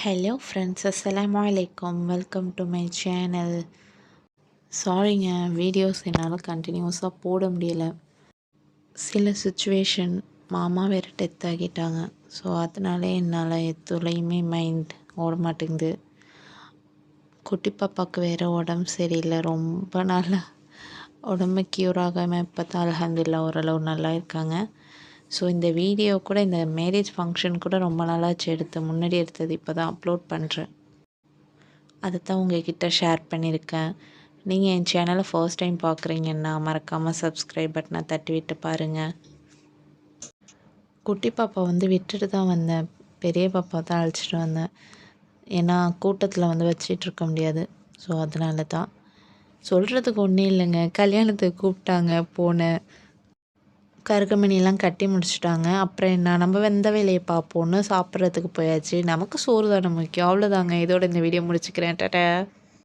Hello friends அஸ்லாம் வலைக்கம் welcome to my channel சாரிங்க வீடியோஸ் என்னால் கண்டினியூஸாக போட முடியலை. சில சுச்சுவேஷன் மாமா வேறு டெத் ஆகிட்டாங்க. ஸோ அதனாலே என்னால் எதுலேயுமே மைண்ட் ஓட மாட்டேங்குது. குட்டி பாப்பாவுக்கு வேறு உடம்பு சரியில்லை. ரொம்ப நாளாக உடம்பு க்யூர் ஆகாமல் இப்போ தான் அலமதுல்லா ஓரளவு நல்லா இருக்காங்க. ஸோ இந்த வீடியோ கூட இந்த மேரேஜ் ஃபங்க்ஷன் கூட ரொம்ப நாளாச்சு எடுத்து. முன்னாடி எடுத்தது இப்போ தான் அப்லோட் பண்ணுறேன் அதை தான் உங்ககிட்ட ஷேர் பண்ணியிருக்கேன். நீங்கள் என் சேனலை ஃபர்ஸ்ட் டைம் பார்க்குறீங்கன்னா மறக்காமல் சப்ஸ்கிரைப் பட்டனை தட்டி விட்டு பாருங்கள் குட்டி பாப்பா வந்து விட்டுட்டு தான் வந்தேன். பெரிய பாப்பா தான் அழைச்சிட்டு வந்தேன். ஏன்னா கூட்டத்தில் வந்து வச்சிட்டு இருக்க முடியாது. ஸோ அதனால தான் சொல்கிறதுக்கு ஒன்றும் இல்லைங்க. கல்யாணத்துக்கு கூப்பிட்டாங்க போனேன். கருகமணிலாம் கட்டி முடிச்சுட்டாங்க. அப்புறம் என்ன நம்ம வெந்த வேலையை பார்ப்போன்னு சாப்பிட்றதுக்கு போயாச்சு. நமக்கு சோறு தானே முக்கியம். அவ்வளோதாங்க இதோட இந்த வீடியோ முடிச்சுக்கிறேன். டாட்டா